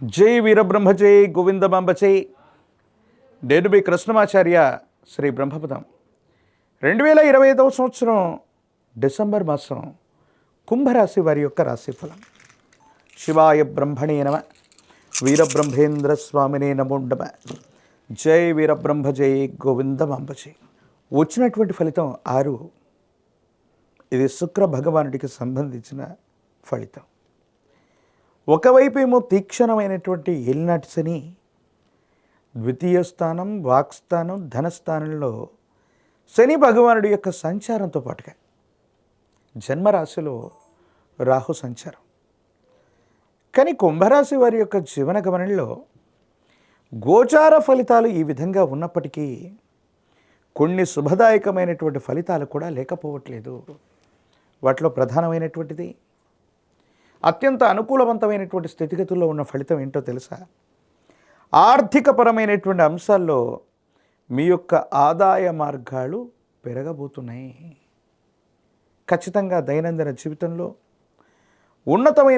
జై వీరబ్రహ్మ జై గోవిందమాంబ జై నేను మీ కృష్ణమాచార్య శ్రీ బ్రహ్మపదం. రెండు వేల ఇరవై ఐదవ సంవత్సరం డిసెంబర్ మాసం కుంభరాశి వారి యొక్క రాశిఫలం శివాయ బ్రహ్మణే నమ వీరబ్రహ్మేంద్ర స్వామినే నమోండమ జై వీరబ్రహ్మ జై గోవిందమాంబ జై వచ్చినటువంటి ఫలితం ఆరు. ఇది శుక్ర భగవానుడికి సంబంధించిన ఫలితం. ఒకవైపు ఏమో తీక్షణమైనటువంటి ఏలినాటి శని ద్వితీయ స్థానం వాక్స్థానం ధనస్థానంలో శని భగవానుడి యొక్క సంచారంతో పాటుగా జన్మరాశిలో రాహు సంచారం. కానీ కుంభరాశి వారి యొక్క జీవన గమనంలో గోచార ఫలితాలు ఈ విధంగా ఉన్నప్పటికీ కొన్ని శుభదాయకమైనటువంటి ఫలితాలు కూడా లేకపోవట్లేదు. వాటిలో ప్రధానమైనటువంటిది అత్యంత అనుకూలవంతమైనటువంటి స్థితిగతుల్లో ఉన్న ఫలితం ఏంటో తెలుసా? ఆర్థికపరమైనటువంటి అంశాల్లో మీ యొక్క ఆదాయ మార్గాలు పెరగబోతున్నాయి. ఖచ్చితంగా దైనందిన జీవితంలో ఉన్నతమైన